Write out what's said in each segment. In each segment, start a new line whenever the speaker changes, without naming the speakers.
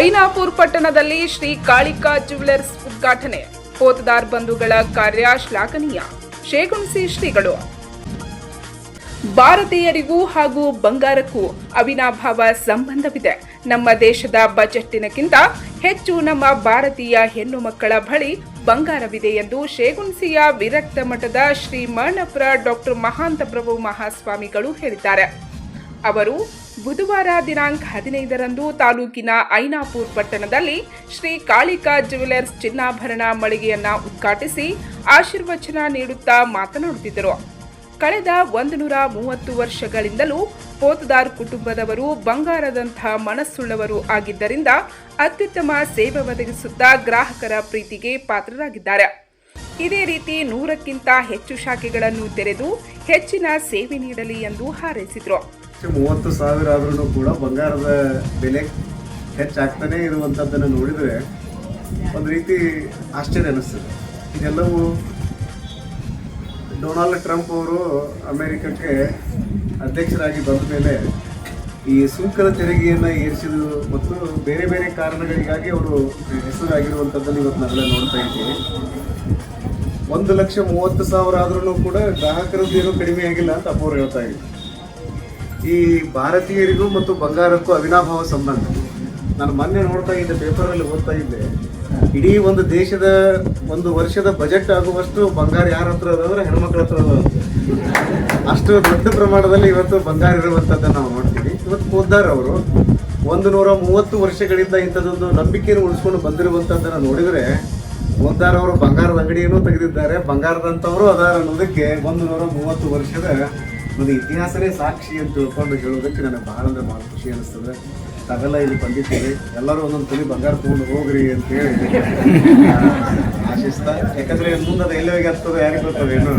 ಐನಾಪುರ್ ಪಟ್ಟಣದಲ್ಲಿ ಶ್ರೀ ಕಾಳಿಕಾ ಜ್ಯುವೆಲರ್ಸ್ ಉದ್ಘಾಟನೆ. ಪೋತದಾರ್ ಬಂಧುಗಳ ಕಾರ್ಯ ಶ್ಲಾಘನೀಯ. ಶೇಗುಣಸಿ ಶ್ರೀಗಳು. ಭಾರತೀಯರಿಗೂ ಹಾಗೂ ಬಂಗಾರಕ್ಕೂ ಅವಿನಾಭಾವ ಸಂಬಂಧವಿದೆ. ನಮ್ಮ ದೇಶದ ಬಜೆಟ್ಟಿನಕ್ಕಿಂತ ಹೆಚ್ಚು ನಮ್ಮ ಭಾರತೀಯ ಹೆಣ್ಣು ಮಕ್ಕಳ ಬಳಿ ಬಂಗಾರವಿದೆ ಎಂದು ಶೇಗುಣಸಿಯ ವಿರಕ್ತ ಮಠದ ಶ್ರೀ ಮರ್ಣಪುರ ಡಾಕ್ಟರ್ ಮಹಾಂತ ಪ್ರಭು ಮಹಾಸ್ವಾಮಿಗಳು ಹೇಳಿದ್ದಾರೆ. ಅವರು ಬುಧವಾರ ದಿನಾಂಕ ಹದಿನೈದರಂದು ತಾಲೂಕಿನ ಐನಾಪುರ್ ಪಟ್ಟಣದಲ್ಲಿ ಶ್ರೀ ಕಾಳಿಕಾ ಜ್ಯುವೆಲರ್ಸ್ ಚಿನ್ನಾಭರಣ ಮಳಿಗೆಯನ್ನ ಉದ್ಘಾಟಿಸಿ ಆಶೀರ್ವಚನ ನೀಡುತ್ತಾ ಮಾತನಾಡುತ್ತಿದ್ದರು. ಕಳೆದ ಒಂದು ನೂರ ಮೂವತ್ತು ವರ್ಷಗಳಿಂದಲೂ ಪೋತದಾರ್ ಕುಟುಂಬದವರು ಬಂಗಾರದಂಥ ಮನಸ್ಸುಳ್ಳವರು ಆಗಿದ್ದರಿಂದ ಅತ್ಯುತ್ತಮ ಸೇವೆ ಒದಗಿಸುತ್ತಾ ಗ್ರಾಹಕರ ಪ್ರೀತಿಗೆ ಪಾತ್ರರಾಗಿದ್ದಾರೆ. ಇದೇ ರೀತಿ ನೂರಕ್ಕಿಂತ ಹೆಚ್ಚು ಶಾಖೆಗಳನ್ನು ತೆರೆದು ಹೆಚ್ಚಿನ ಸೇವೆ ನೀಡಲಿ ಎಂದು ಹಾರೈಸಿದರು.
ಲಕ್ಷ ಮೂವತ್ತು ಸಾವಿರ ಆದ್ರೂ ಕೂಡ ಬಂಗಾರದ ಬೆಲೆ ಹೆಚ್ಚಾಗ್ತಾನೆ ಇರುವಂಥದ್ದನ್ನು ನೋಡಿದರೆ ಒಂದು ರೀತಿ ಆಶ್ಚರ್ಯ ಅನಿಸ್ತದೆ. ಇದೆಲ್ಲವೂ ಡೊನಾಲ್ಡ್ ಟ್ರಂಪ್ ಅವರು ಅಮೆರಿಕಕ್ಕೆ ಅಧ್ಯಕ್ಷರಾಗಿ ಬಂದ ಮೇಲೆ ಈ ಸುಂಕದ ತೆರಿಗೆಯನ್ನು ಏರಿಸಿದ್ರು ಮತ್ತು ಬೇರೆ ಬೇರೆ ಕಾರಣಗಳಿಗಾಗಿ ಅವರು ಹೆಸರಾಗಿರುವಂಥದ್ದನ್ನು ಇವತ್ತು ನಾವೆಲ್ಲ ನೋಡ್ತಾ ಇದ್ದೀವಿ. ಒಂದು ಲಕ್ಷ ಮೂವತ್ತು ಸಾವಿರ ಆದ್ರೂ ಕೂಡ ಗ್ರಾಹಕರದ್ದು ಏನೂ ಕಡಿಮೆ ಆಗಿಲ್ಲ ಅಂತ ಅಪ್ಪವ್ರು ಹೇಳ್ತಾ ಇದ್ರು ಈ ಭಾರತೀಯರಿಗೂ ಮತ್ತು ಬಂಗಾರಕ್ಕೂ ಅವಿನಾಭಾವ ಸಂಬಂಧ. ನಾನು ಮೊನ್ನೆ ನೋಡ್ತಾ ಇದ್ದೆ ಪೇಪರಲ್ಲಿ ಓದ್ತಾ ಇದ್ದೆ. ಇಡೀ ಒಂದು ದೇಶದ ಒಂದು ವರ್ಷದ ಬಜೆಟ್ ಆಗುವಷ್ಟು ಬಂಗಾರ ಯಾರ ಹತ್ರ ಅದಾದ್ರೆ ಹೆಣ್ಮಕ್ಳ ಹತ್ರ ಅದ ಅಷ್ಟು ದೊಡ್ಡ ಪ್ರಮಾಣದಲ್ಲಿ ಇವತ್ತು ಬಂಗಾರ ಇರುವಂಥದ್ದನ್ನು ನಾವು ನೋಡ್ತೀವಿ. ಇವತ್ತು ಪೋದ್ದಾರ್ ಅವರು ಒಂದು ನೂರ ಮೂವತ್ತು ವರ್ಷಗಳಿಂದ ಇಂಥದ್ದೊಂದು ನಂಬಿಕೆಯನ್ನು ಉಳಿಸ್ಕೊಂಡು ಬಂದಿರುವಂಥದ್ದನ್ನು ನೋಡಿದರೆ ಒಂದಾರ ಅವರು ಬಂಗಾರದ ಅಂಗಡಿಯನ್ನು ತೆಗೆದಿದ್ದಾರೆ. ಬಂಗಾರದಂಥವರು ಅದಾರ ಅನ್ನೋದಕ್ಕೆ ಒಂದು ನೂರ ಮೂವತ್ತು ವರ್ಷದ ಒಂದು ಇತಿಹಾಸನೇ ಸಾಕ್ಷಿ ಅಂತ ತಿಳ್ಕೊಂಡು ಹೇಳೋದಕ್ಕೆ ನನಗೆ ಬಹಳ ಅಂದರೆ ಬಹಳ ಖುಷಿ ಅನಿಸ್ತದೆ. ತಾವೆಲ್ಲ ಇಲ್ಲಿ ಬಂದಿದ್ದೀವಿ. ಎಲ್ಲರೂ ಒಂದೊಂದು ತುಲಿ ಬಂಗಾರ ತೊಗೊಂಡು ಹೋಗ್ರಿ ಅಂತ ಹೇಳಿ. ಆಶಿಸ್ತಾ. ಯಾಕಂದ್ರೆ ಮುಂದೆ ಅದು ಎಲ್ಲಿ ಹೋಗಿ ಹತ್ತದ ಯಾರಿಗೆ ಗೊತ್ತದೆ ಏನು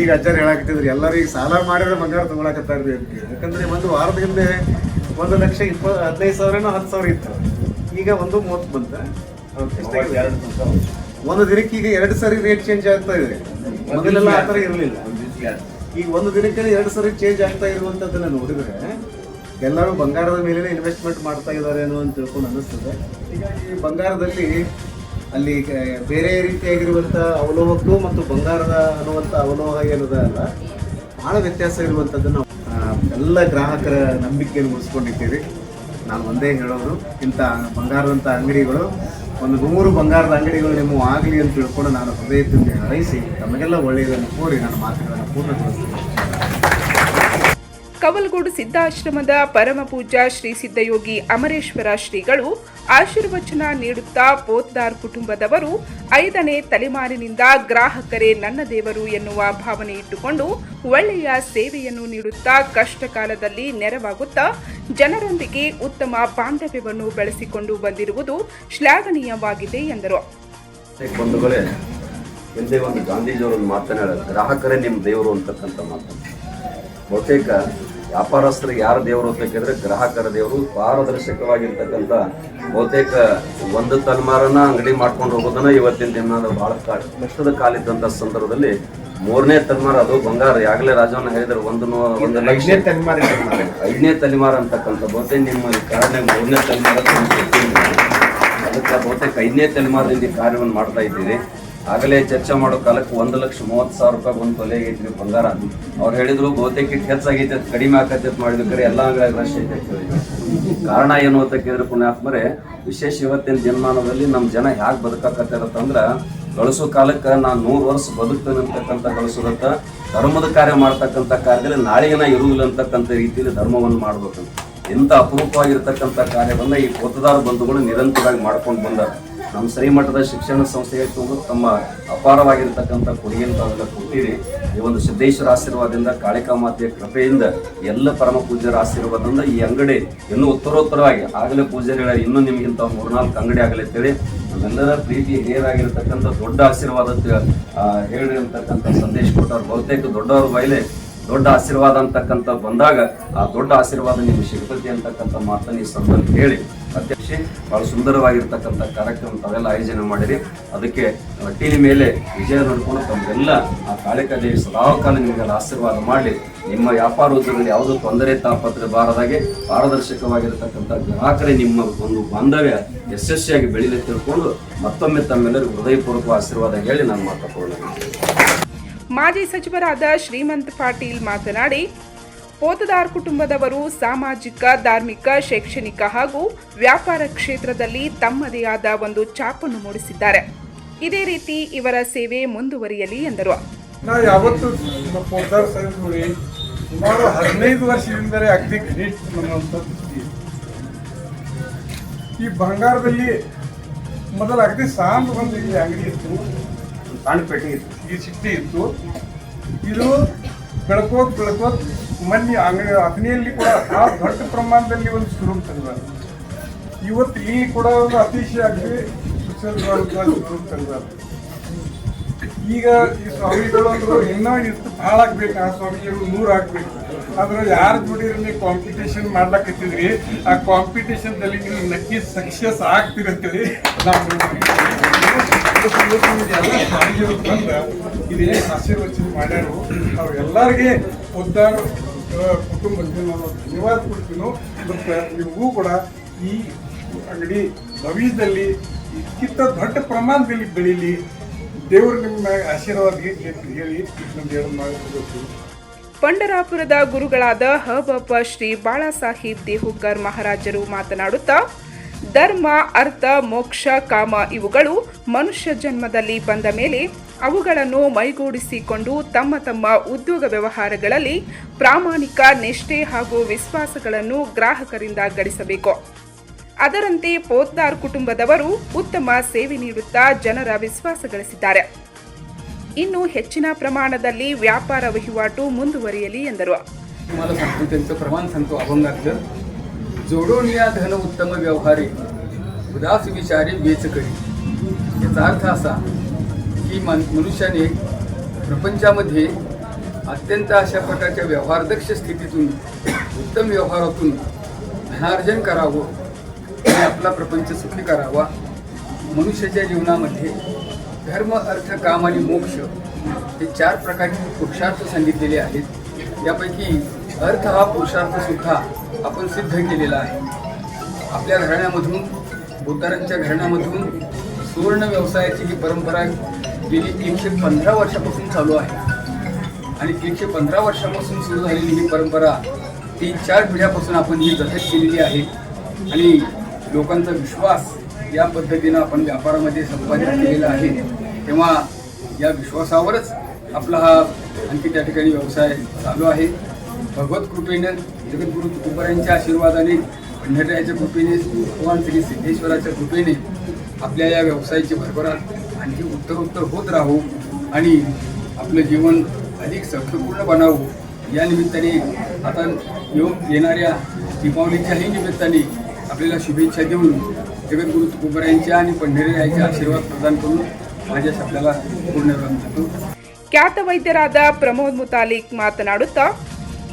ಈಗ ಅಜ್ಜಾರು ಹೇಳಾಕತ್ತಿದ್ರು ಎಲ್ಲರೂ ಈಗ ಸಾಲ ಮಾಡಿದ್ರೆ ಬಂಗಾರ ತೊಗೊಳಕತ್ತಾರ್ರಿ ಅಂತ. ಯಾಕಂದ್ರೆ ಒಂದು ವಾರದ ಹಿಂದೆ ಒಂದು ಲಕ್ಷ ಇಪ್ಪ ಹದಿನೈದು ಸಾವಿರನೋ ಹತ್ತು ಸಾವಿರ ಇತ್ತು. ಈಗ ಒಂದು ಮೂವತ್ತು ಬಂತ. ಒಂದು ದಿನಕ್ಕೆ ಈಗ ಎರಡು ಸಾರಿ ರೇಟ್ ಚೇಂಜ್ ಆಗ್ತಾ ಇದೆ. ಮೊದಲೆಲ್ಲ ಆ ಥರ ಇರಲಿಲ್ಲ. ಈಗ ಒಂದು ದಿನಕ್ಕೆ ಎರಡು ಸರಿ ಚೇಂಜ್ ಆಗ್ತಾ ಇರುವಂತದನ್ನ ನೋಡಿದ್ರೆ ಎಲ್ಲರೂ ಬಂಗಾರದ ಮೇಲೆ ಇನ್ವೆಸ್ಟ್ಮೆಂಟ್ ಮಾಡ್ತಾ ಇದ್ದಾರೆ ಅನ್ನೋ ಅಂತ ತಿಳ್ಕೊಂಡು ಅನಿಸ್ತದೆ ಹೀಗಾಗಿ ಬಂಗಾರದಲ್ಲಿ ಅಲ್ಲಿ ಬೇರೆ ರೀತಿಯಾಗಿರುವಂಥ ಅವಲೋಹಕ್ಕೂ ಮತ್ತು ಬಂಗಾರದ ಅನ್ನುವಂಥ ಅವಲೋಹ ಏನದ ಅಲ್ಲ, ಬಹಳ ವ್ಯತ್ಯಾಸ ಇರುವಂಥದ್ದನ್ನು ಎಲ್ಲ ಗ್ರಾಹಕರ ನಂಬಿಕೆಯನ್ನು ಉಳಿಸ್ಕೊಂಡಿದ್ದೀವಿ. ನಾನು ಒಂದೇ ಹೇಳೋದು, ಇಂಥ ಬಂಗಾರದಂಥ ಅಂಗಡಿಗಳು ಒಂದು ನೂರು ಬಂಗಾರದ ಅಂಗಡಿಗಳು ನಿಮ್ಮ ಆಗಲಿ ಅಂತ ತಿಳ್ಕೊಂಡು ನಾನು ಹೃದಯದಿಂದ ಹಾರೈಸಿ ತಮಗೆಲ್ಲ ಒಳ್ಳೆಯದನ್ನು ಕೋರಿ ನನ್ನ ಮಾತುಗಳನ್ನು ಪೂರ್ಣಗೊಳಿಸ್ತೀನಿ
ಕವಲ್ಗೋಡು ಸಿದ್ಧಾಶ್ರಮದ ಪರಮ ಪೂಜ್ಯ ಶ್ರೀ ಸಿದ್ಧಯೋಗಿ ಅಮರೇಶ್ವರ ಶ್ರೀಗಳು ಆಶೀರ್ವಚನ ನೀಡುತ್ತಾ ಪೋತ್ದಾರ್ ಕುಟುಂಬದವರು ಐದನೇ ತಲೆಮಾರಿನಿಂದ ಗ್ರಾಹಕರೇ ನನ್ನ ದೇವರು ಎನ್ನುವ ಭಾವನೆ ಇಟ್ಟುಕೊಂಡು ಒಳ್ಳೆಯ ಸೇವೆಯನ್ನು ನೀಡುತ್ತಾ ಕಷ್ಟ ಕಾಲದಲ್ಲಿ ನೆರವಾಗುತ್ತಾ ಜನರೊಂದಿಗೆ ಉತ್ತಮ ಬಾಂಧವ್ಯವನ್ನು ಬೆಳೆಸಿಕೊಂಡು ಬಂದಿರುವುದು ಶ್ಲಾಘನೀಯವಾಗಿದೆ ಎಂದರು.
ಗ್ರಾಹಕರೇ ನಿಮ್ಮ ದೇವರು ಅಂತಕ್ಕಂಥ ಮಾತು. ಬಹುತೇಕ ವ್ಯಾಪಾರಸ್ಥರಿಗೆ ಯಾರ ದೇವರು ಅಂತ ಕೇಳಿದ್ರೆ ಗ್ರಾಹಕರ ದೇವರು ಪಾರದರ್ಶಕವಾಗಿರ್ತಕ್ಕಂಥ ಬಹುತೇಕ ಒಂದು ತಲೆಮಾರನ್ನ ಅಂಗಡಿ ಮಾಡ್ಕೊಂಡು ಹೋಗೋದನ್ನ ಇವತ್ತಿನ ದಿನ ಬಹಳ ಕಷ್ಟದ ಕಾಲಿದ್ದಂಥ ಸಂದರ್ಭದಲ್ಲಿ ಮೂರನೇ ತಲೆಮಾರ ಅದು ಬಂಗಾರ. ಯಾಗಲೇ ರಾಜವನ್ನ ಹೇಳಿದ್ರು ಒಂದು ಒಂದು ಲಕ್ಷ ಐದನೇ ತಲೆಮಾರ ಅಂತಕ್ಕಂಥ ಬಹುತೇಕ ನಿಮ್ಮ ಕಾರಣ ಮೂರನೇ ತಲೆಮಾರ. ಅದಕ್ಕೆ ಬಹುತೇಕ ಐದನೇ ತಲೆಮಾರದಿಂದ ಕಾರ್ಯವನ್ನು ಮಾಡ್ತಾ ಇದ್ದೀರಿ. ಆಗಲೇ ಚರ್ಚೆ ಮಾಡೋ ಕಾಲಕ್ಕೆ ಒಂದು ಲಕ್ಷ ಮೂವತ್ತು ಸಾವಿರ ರೂಪಾಯಿ ಒಂದು ತೊಲೆ ಐತ್ರಿ ಬಂಗಾರ. ಅವ್ರು ಹೇಳಿದ್ರು ಬಹುತೇಕ ಇಟ್ಟು ಹೆಚ್ಚಾಗೈತೆ ಕಡಿಮೆ ಆಕತ್ತೆ ಮಾಡಿದ್ರೆ. ಎಲ್ಲ ಅಂಗಡಿ ರಶ್ ಐತೆ ಕಾರಣ ಏನು ಅಂತ ಕೇಳಿದ್ರೆ ಪುಣ್ಯಾತ್ಮರೆ, ವಿಶೇಷ ಇವತ್ತಿನ ಜನ್ಮಾನದಲ್ಲಿ ನಮ್ಮ ಜನ ಹೇಗೆ ಬದುಕಾಕತ್ತಾರತ್ತಂದ್ರ ಗಳಿಸೋ ಕಾಲಕ್ಕೆ ನಾನು ನೂರು ವರ್ಷ ಬದುಕ್ತೇನೆ ಅಂತಕ್ಕಂಥ ಗಳಿಸೋದಂತ ಧರ್ಮದ ಕಾರ್ಯ ಮಾಡ್ತಕ್ಕಂಥ ಕಾರ್ಯದಲ್ಲಿ ನಾಳೆಗೆ ನಾ ಇರುವುದಿಲ್ಲ ಅಂತಕ್ಕಂಥ ರೀತಿಯಲ್ಲಿ ಧರ್ಮವನ್ನು ಮಾಡ್ಬೇಕು. ಇಂಥ ಅಪರೂಪವಾಗಿರ್ತಕ್ಕಂಥ ಕಾರ್ಯವನ್ನ ಈ ಪೋತದಾರ ಬಂಧುಗಳು ನಿರಂತರವಾಗಿ ಮಾಡ್ಕೊಂಡು ಬಂದ ನಮ್ಮ ಶ್ರೀಮಠದ ಶಿಕ್ಷಣ ಸಂಸ್ಥೆಗೆ ತುಂಬ ತಮ್ಮ ಅಪಾರವಾಗಿರ್ತಕ್ಕಂಥ ಕೊಡುಗೆಯನ್ನು ತಾವೆಲ್ಲ ಕೊಟ್ಟಿರಿ ಈ ಒಂದು ಸಿದ್ದೇಶ್ವರ ಆಶೀರ್ವಾದದಿಂದ, ಕಾಳಿಕಾ ಮಾತೆಯ ಕೃಪೆಯಿಂದ, ಎಲ್ಲ ಪರಮ ಪೂಜ್ಯರ ಆಶೀರ್ವಾದದಿಂದ ಈ ಅಂಗಡಿ ಇನ್ನೂ ಉತ್ತರೋತ್ತರವಾಗಿ, ಆಗಲೇ ಪೂಜಾರಿಗಳ ಇನ್ನೂ ನಿಮಗಿಂತ ಮೂರ್ನಾಲ್ಕು ಅಂಗಡಿ ಆಗಲಿ ಅಂತೇಳಿ ನಮ್ಮೆಲ್ಲರ ಪ್ರೀತಿ ಹಿರಿಯರಾಗಿರ್ತಕ್ಕಂಥ ದೊಡ್ಡ ಆಶೀರ್ವಾದ ಹೇಳಿರ್ತಕ್ಕಂಥ ಸಂದೇಶ ಕೊಟ್ಟವ್ರು, ಬಹುತೇಕ ದೊಡ್ಡವರು ಬಯಲೆ ದೊಡ್ಡ ಆಶೀರ್ವಾದ ಅಂತಕ್ಕಂಥ ಬಂದಾಗ ಆ ದೊಡ್ಡ ಆಶೀರ್ವಾದ ನಿಮ್ಗೆ ಸಿಗ್ತದೆ ಅಂತಕ್ಕಂಥ ಮಾತನ್ನ ಈ ಸಂದರ್ಭ ಹೇಳಿ. ಅಧ್ಯಕ್ಷೆ, ಬಹಳ ಸುಂದರವಾಗಿರ್ತಕ್ಕಂಥ ಕಾರ್ಯಕ್ರಮ ತಾವೆಲ್ಲ ಆಯೋಜನೆ ಮಾಡಿರಿ. ಅದಕ್ಕೆ ಒಟ್ಟಿನ ಮೇಲೆ ವಿಜಯ ನೋಡ್ಕೊಂಡು ತಮಗೆಲ್ಲ ಆ ಕಾಳಿಕಾ ದೇವಿ ಸದಾಕಾಲ ನಿಮಗೆಲ್ಲ ಆಶೀರ್ವಾದ ಮಾಡಲಿ. ನಿಮ್ಮ ವ್ಯಾಪಾರ ಉದ್ಯಮದಲ್ಲಿ ಯಾವುದೋ ತೊಂದರೆ ತಾಪತ್ರೆ ಬಾರದಾಗೆ ಪಾರದರ್ಶಕವಾಗಿರ್ತಕ್ಕಂಥ ಗ್ರಾಹಕರೇ ನಿಮ್ಮ ಒಂದು ಬಾಂಧವ್ಯ ಯಶಸ್ವಿಯಾಗಿ ಬೆಳೀಲಿ ತಿಳ್ಕೊಂಡು ಮತ್ತೊಮ್ಮೆ ತಮ್ಮೆಲ್ಲರಿಗೂ ಹೃದಯಪೂರ್ವಕ ಆಶೀರ್ವಾದ ಹೇಳಿ ನಾನು ಮಾತನಾಡೋಣ
ಮಾಜಿ ಸಚಿವರಾದ ಶ್ರೀಮಂತ್ ಪಾಟೀಲ್ ಮಾತನಾಡಿ ಪೋತದಾರ್ ಕುಟುಂಬದವರು ಸಾಮಾಜಿಕ ಧಾರ್ಮಿಕ ಶೈಕ್ಷಣಿಕ ಹಾಗೂ ವ್ಯಾಪಾರ ಕ್ಷೇತ್ರದಲ್ಲಿ ತಮ್ಮದೇ ಆದ ಒಂದು ಛಾಪನ್ನು ಮೂಡಿಸಿದ್ದಾರೆ. ಇದೇ ರೀತಿ ಇವರ ಸೇವೆ ಮುಂದುವರಿಯಲಿ ಎಂದರು.
ನಾವು ಯಾವತ್ತು ಸಾಹೇಬ್ ಸುಮಾರು ಹದಿನೈದು ವರ್ಷದಿಂದಲೇ ಅಗ್ದಿ ಕ್ರಿಯೇಟ್ ಇದೆ. ಈ ಬಂಗಾರದಲ್ಲಿ ಮೊದಲು ಅಗದಿ ಸಾಂದ್ ಬಂದು ಇಲ್ಲಿ ಅಂಗಡಿ ಇತ್ತು.
ಸಣ್ಣ ಪೇಟೆ ಇತ್ತು.
ಈ ಸಿಟ್ಟಿ ಇತ್ತು. ಇದು ಬೆಳ್ಕೋತ್ ಬೆಳ್ಕೋತ್ ಮೊನ್ನೆ ಅಂಗಡಿ ಅಗ್ನಿಯಲ್ಲಿ ಕೂಡ ಆ ದೊಡ್ಡ ಪ್ರಮಾಣದಲ್ಲಿ ಒಂದು ಶುರು ತೆಗೆದಾರೆ ಇವತ್ತು ಇಲ್ಲಿ ಕೂಡ ಒಂದು ಅತಿಶಯ ಅಗ್ದಿ ಶುರು ತೆಗೆದಾರೆ ಈಗ ಈ ಸ್ವಾಮಿಗಳು ಅಂದ್ರೆ ಇನ್ನೂ ಇಷ್ಟು ಭಾಳ ಆಗ್ಬೇಕು, ಆ ಸ್ವಾಮಿಗಳು ನೂರು ಆಗ್ಬೇಕು. ಆದ್ರೆ ಯಾರ ಜೋಡಿ ಕಾಂಪಿಟೇಷನ್ ಮಾಡ್ಲಕತ್ತಿದ್ರಿ? ಆ ಕಾಂಪಿಟೇಷನ್ ದಲ್ಲಿ ನೀವು ನಕ್ಕಿ ಸಕ್ಸಸ್ ಆಗ್ತೀರಿ ಅಂತೇಳಿ ನಾವು ಇದೇ ಆಶೀರ್ವಚನ ಮಾಡ್ಯಾರು. ಅವ್ರೆಲ್ಲರಿಗೆ ಉದ್ದಾರ ಕುಟುಂಬಕ್ಕೆ ನಾನು ಧನ್ಯವಾದ ಕೊಡ್ತೀನೋ ಮತ್ತು ನಿಮಗೂ ಕೂಡ ಈ ಅಂಗಡಿ ಭವಿಷ್ಯದಲ್ಲಿ ಇದಕ್ಕಿಂತ ದೊಡ್ಡ ಪ್ರಮಾಣದಲ್ಲಿ ಬೆಳೀಲಿ. ದೇವರು ನಿಮ್ಮ ಆಶೀರ್ವಾದ ಹೇಳಿ ನಮ್ಗೆ ಹೇಳೋದು
ಪಂಡರಾಪುರದ ಗುರುಗಳಾದ ಹಬಪ್ಪ ಶ್ರೀ ಬಾಳಾಸಾಹೇಬ್ ದೇಹುಕರ್ ಮಹಾರಾಜರು ಮಾತನಾಡುತ್ತಾ ಧರ್ಮ, ಅರ್ಥ, ಮೋಕ್ಷ, ಕಾಮ ಇವುಗಳು ಮನುಷ್ಯ ಜನ್ಮದಲ್ಲಿ ಬಂದ ಮೇಲೆ ಅವುಗಳನ್ನು ಮೈಗೂಡಿಸಿಕೊಂಡು ತಮ್ಮ ತಮ್ಮ ಉದ್ಯೋಗ ವ್ಯವಹಾರಗಳಲ್ಲಿ ಪ್ರಾಮಾಣಿಕ ನಿಷ್ಠೆ ಹಾಗೂ ವಿಶ್ವಾಸಗಳನ್ನು ಗ್ರಾಹಕರಿಂದ ಗಳಿಸಬೇಕು. ಅದರಂತೆ ಪೋದ್ದಾರ್ ಕುಟುಂಬದವರು ಉತ್ತಮ ಸೇವೆ ನೀಡುತ್ತಾ ಜನರ ವಿಶ್ವಾಸ ಗಳಿಸಿದ್ದಾರೆ. ಇನ್ನು ಹೆಚ್ಚಿನ ಪ್ರಮಾಣದಲ್ಲಿ ವ್ಯಾಪಾರ ವಹಿವಾಟು ಮುಂದುವರಿಯಲಿ ಎಂದರು.
जोडून या धन उत्तम व्यवहारे उदास विचारी वेच करी. याचा अर्थ असा की मन मनुष्याने प्रपंचामध्ये अत्यंत अशा प्रकारच्या व्यवहारदक्ष स्थितीतून उत्तम व्यवहारातून धनार्जन करावं आणि आपला प्रपंच सुखी करावा. मनुष्याच्या जीवनामध्ये धर्म अर्थ काम आणि मोक्ष हे चार प्रकारचे पुरुषार्थ सांगितलेले आहेत. यापैकी अर्थ हा पुरुषार्थ सुद्धा आपण सिद्ध केलेला आहे. आपल्या घराण्यामधून बोतारांच्या घराण्यामधून सुवर्ण व्यवसायाची ही परंपरा गेली एकशे पंधरा वर्षापासून चालू आहे. आणि एकशे पंधरा वर्षापासून सुरू झालेली ही परंपरा तीन चार पिढ्यापासून आपण ही जतन केलेली आहे. आणि लोकांचा विश्वास या पद्धतीनं आपण व्यापारामध्ये संपादित केलेला आहे. तेव्हा या विश्वासावरच आपला हा आणखी त्या ठिकाणी व्यवसाय चालू आहे. भगवत कृपेनं जगद्गुरु तुकोबारायांच्या आशीर्वादाने पंढररायाच्या कृपेने भगवान श्री सिद्धेश्वराच्या कृपेने आपल्या या व्यवसायाची भरभराट आणखी उत्तरोत्तर होत राहू आणि आपलं जीवन अधिक सौख्यपूर्ण बनावं या निमित्ताने आता येऊन येणाऱ्या दीपावलीच्याही निमित्ताने आपल्याला शुभेच्छा देऊन जगद्गुरु तुकोबरायांच्या आणि पंढरीरायाचे आशीर्वाद प्रदान करून माझ्या शब्दाला पूर्ण विराम देतो
ಖ್ಯಾತ ವೈದ್ಯರಾದ ಪ್ರಮೋದ್ ಮುತಾಲಿಕ್ ಮಾತನಾಡುತ್ತಾ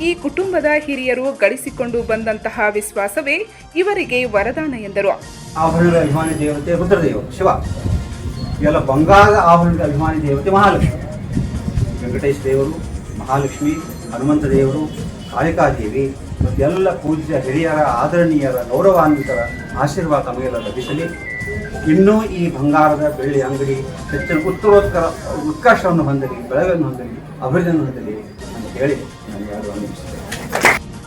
ಈ ಕುಟುಂಬದ ಹಿರಿಯರು ಗಳಿಸಿಕೊಂಡು ಬಂದಂತಹ ವಿಶ್ವಾಸವೇ ಇವರಿಗೆ ವರದಾನ ಎಂದರು.
ಆಭರಣಗಳ ಅಭಿಮಾನಿ ದೇವತೆ ರುದ್ರದೇವ, ಶಿವ. ಎಲ್ಲ ಬಂಗಾರದ ಆಭರಣದ ಅಭಿಮಾನಿ ದೇವತೆ ಮಹಾಲಕ್ಷ್ಮಿ. ವೆಂಕಟೇಶ ದೇವರು, ಮಹಾಲಕ್ಷ್ಮಿ, ಹನುಮಂತ ದೇವರು, ಕಾಳಿಕಾದೇವಿ ಎಲ್ಲ ಪೂಜ್ಯ ಹಿರಿಯರ ಆದರಣೀಯರ ಗೌರವಾನ್ವಿತರ ಆಶೀರ್ವಾದ ಮೇಲೆ ಲಭಿಸಲಿ. ಇನ್ನೂ ಈ ಬಂಗಾರದ ಬೆಳ್ಳಿ ಅಂಗಡಿ ಹೆಚ್ಚಿನ ಉತ್ತರೋತ್ತರ ಉತ್ಕರ್ಷವನ್ನು ಹೊಂದಲಿ, ಬೆಳಗನ್ನು ಹೊಂದಲಿ ಅಭಿವೃದ್ಧಿಯನ್ನು ಹೊಂದಲಿ ಅಂತ ಹೇಳಿ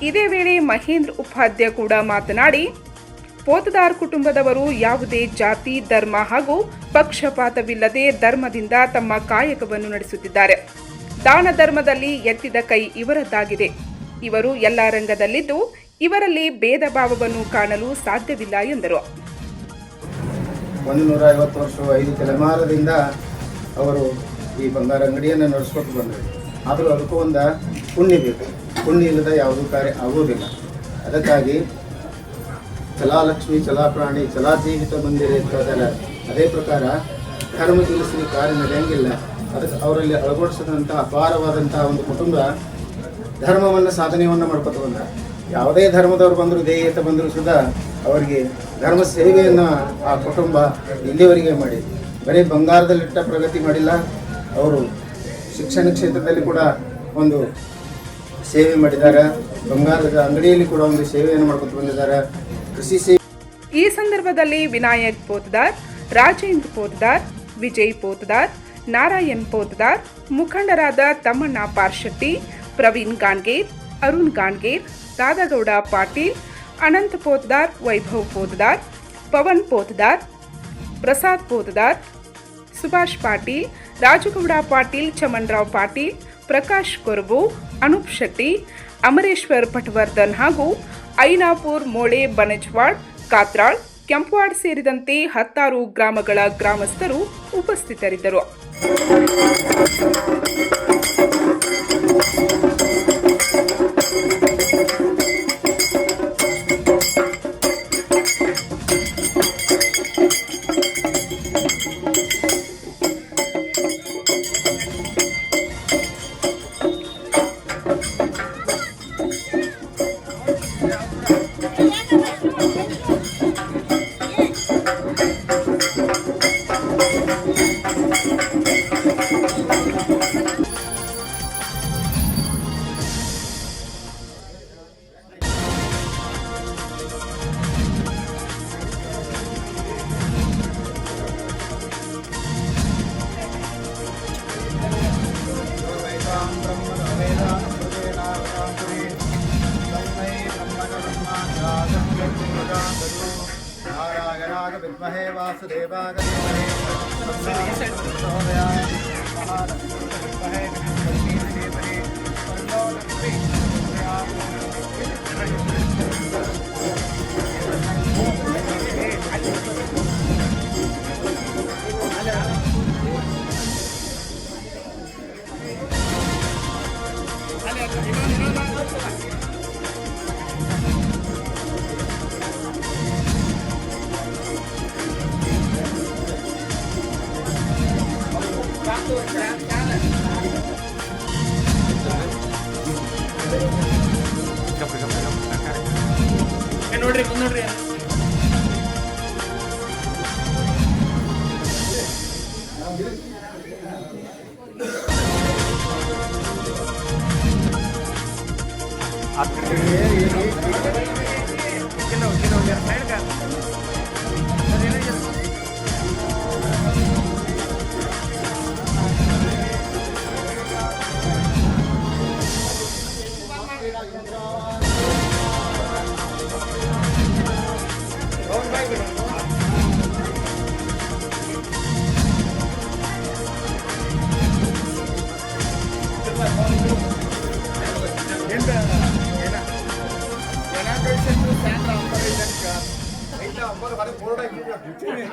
ಇದೇ ವೇಳೆ ಮಹೇಂದ್ರ ಉಪಾಧ್ಯ ಕೂಡ ಮಾತನಾಡಿ, ಪೋತದಾರ್ ಕುಟುಂಬದವರು ಯಾವುದೇ ಜಾತಿ, ಧರ್ಮ ಹಾಗೂ ಪಕ್ಷಪಾತವಿಲ್ಲದೆ ಧರ್ಮದಿಂದ ತಮ್ಮ ಕಾಯಕವನ್ನು ನಡೆಸುತ್ತಿದ್ದಾರೆ. ದಾನ ಧರ್ಮದಲ್ಲಿ ಎತ್ತಿದ ಕೈ ಇವರದ್ದಾಗಿದೆ. ಇವರು ಎಲ್ಲ ರಂಗದಲ್ಲಿದ್ದು, ಇವರಲ್ಲಿ ಭೇದ ಭಾವವನ್ನು ಕಾಣಲು ಸಾಧ್ಯವಿಲ್ಲ ಎಂದರು.
ಒಂದು ನೂರ ಐವತ್ತು ವರ್ಷ ಐದು ತಲೆಮಾರದಿಂದ ಅವರು ಈ ಬಂಗಾರ ಅಂಗಡಿಯನ್ನು ನಡೆಸ್ಕೊಟ್ಟು ಬಂದರು. ಆದರೂ ಅದಕ್ಕೂ ಒಂದು ಪುಣ್ಯ ಬೇಕು. ಪುಣ್ಯ ಇಲ್ಲದ ಯಾವುದೂ ಕಾರ್ಯ ಆಗುವುದಿಲ್ಲ. ಅದಕ್ಕಾಗಿ ಚಲಾಲಕ್ಷ್ಮಿ ಚಲಾಪ್ರಾಣಿ ಚಲಾಜೀವಿತ ಬಂದಿದೆ ಅಂತದಲ್ಲ ಅದೇ ಪ್ರಕಾರ ಧರ್ಮ ತಿಳಿಸಿ ಕಾರ್ಯ ನಡೆಯಂಗಿಲ್ಲ. ಅದಕ್ಕೆ ಅವರಲ್ಲಿ ಅಳವಡಿಸಿದಂಥ ಅಪಾರವಾದಂಥ ಒಂದು ಕುಟುಂಬ ಧರ್ಮವನ್ನು, ಸಾಧನೆಯನ್ನು ಮಾಡ್ಕೊತ ಬಂದ. ಯಾವುದೇ ಧರ್ಮದವ್ರು ಬಂದರೂ ದೇಯತ ಬಂದರೂ ಸುದ ಅವರಿಗೆ ಧರ್ಮ ಸೇವೆಯನ್ನು ಆ ಕುಟುಂಬ ಇಲ್ಲಿವರೆಗೆ ಮಾಡಿ. ಬರೀ ಬಂಗಾರದಲ್ಲಿಟ್ಟ ಪ್ರಗತಿ ಮಾಡಿಲ್ಲ. ಅವರು ಶಿಕ್ಷಣ ಕ್ಷೇತ್ರದಲ್ಲಿ ಕೂಡ ಒಂದು ಸೇವೆ ಮಾಡಿದ್ದಾರೆ. ಬಂಗಾರದ ಅಂಗಡಿಯಲ್ಲಿ ಕೂಡ ಒಂದು ಸೇವೆಯನ್ನು ಮಾಡ್ಕೊತ ಬಂದಿದ್ದಾರೆ. ಕೃಷಿ ಸೇವೆ
ಈ ಸಂದರ್ಭದಲ್ಲಿ ವಿನಾಯಕ್ ಪೋತದಾರ್, ರಾಜೇಂದ್ರ ಪೋತದಾರ್, ವಿಜಯ್ ಪೋತದಾರ್, ನಾರಾಯಣ್ ಪೋತದಾರ್, ಮುಖಂಡರಾದ ತಮ್ಮಣ್ಣ ಪಾರ್ಶೆಟ್ಟಿ, ಪ್ರವೀಣ್ ಗಾಣ್ಗೇರ್, ಅರುಣ್ ಗಾಣ್ಗೇರ್ ದಾದಗೌಡ ಪಾಟೀಲ್, ಅನಂತ್ ಪೋತದಾರ್, ವೈಭವ್ ಪೋತದಾರ್, ಪವನ್ ಪೋತದಾರ್, ಪ್ರಸಾದ್ ಪೋತದಾರ್, ಸುಭಾಷ್ ಪಾಟೀಲ್, ರಾಜಗೌಡ ಪಾಟೀಲ್, ಚಮನ್ರಾವ್ ಪಾಟೀಲ್ ಪ್ರಕಾಶ್ ಕೊರಬು, ಅನೂಪ್ ಶೆಟ್ಟಿ, ಅಮರೇಶ್ವರ್ ಪಟವರ್ಧನ್ ಹಾಗೂ ಐನಾಪುರ್ ಮೋಳೆ ಬನಜ್ವಾಡ್ ಕಾತ್ರಾಳ್, ಕೆಂಪವಾಡ್ ಸೇರಿದಂತೆ ಹತ್ತಾರು ಗ್ರಾಮಗಳ ಗ್ರಾಮಸ್ಥರು ಉಪಸ್ಥಿತರಿದ್ದರು.
विद्महे वासुदेवागमहे महालक्ष्मीपते real.